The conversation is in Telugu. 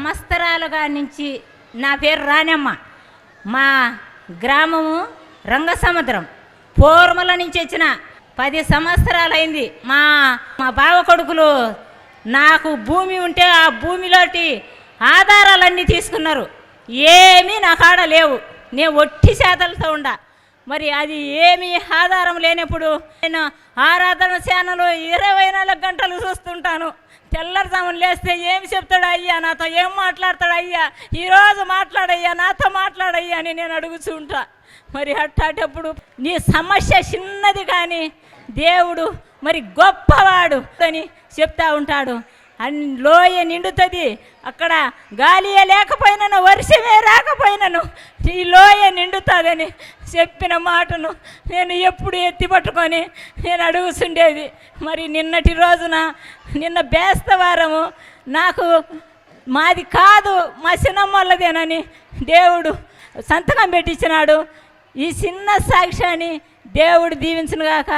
సంవత్సరాలుగా నుంచి నా పేరు రాణమ్మ. మా గ్రామము రంగసముద్రం. పూర్మల నుంచి వచ్చిన పది సంవత్సరాలైంది. మా మా బావ కొడుకులు నాకు భూమి ఉంటే ఆ భూమిలోటి ఆధారాలన్నీ తీసుకున్నారు. ఏమీ నా కాడ లేవు. నేను ఒట్టి శాతలతో ఉండా. మరి అది ఏమీ ఆధారం లేనప్పుడు నేను ఆరాధన ఛానల్ ఇరవై నాలుగు గంటలు చూస్తుంటాను. తెల్లవారుజామున లేస్తే ఏం చెప్తాడు అయ్యా? నాతో ఏం మాట్లాడతాడు అయ్యా? ఈరోజు మాట్లాడయ్యా నాతో మాట్లాడయ్యా అని నేను అడుగుతుంటా మరి అట్టాటప్పుడు నీ సమస్య చిన్నది కానీ దేవుడు మరి గొప్పవాడు అని చెప్తా ఉంటాడు. అన్ లోయ నిండుతుంది. అక్కడ గాలియే లేకపోయినను వర్షమే రాకపోయినను ఈ లోయ నిండుతుందని చెప్పిన మాటను నేను ఎప్పుడు ఎత్తి పట్టుకొని నేను అడుగుతుండేది. మరి నిన్నటి రోజున నిన్న బేస్తవారము నాకు మాది కాదు మా చిన్నమ్మలదేనని దేవుడు సంతకం పెట్టించినాడు. ఈ చిన్న సాక్ష్యాన్ని దేవుడు దీవించునుగాక.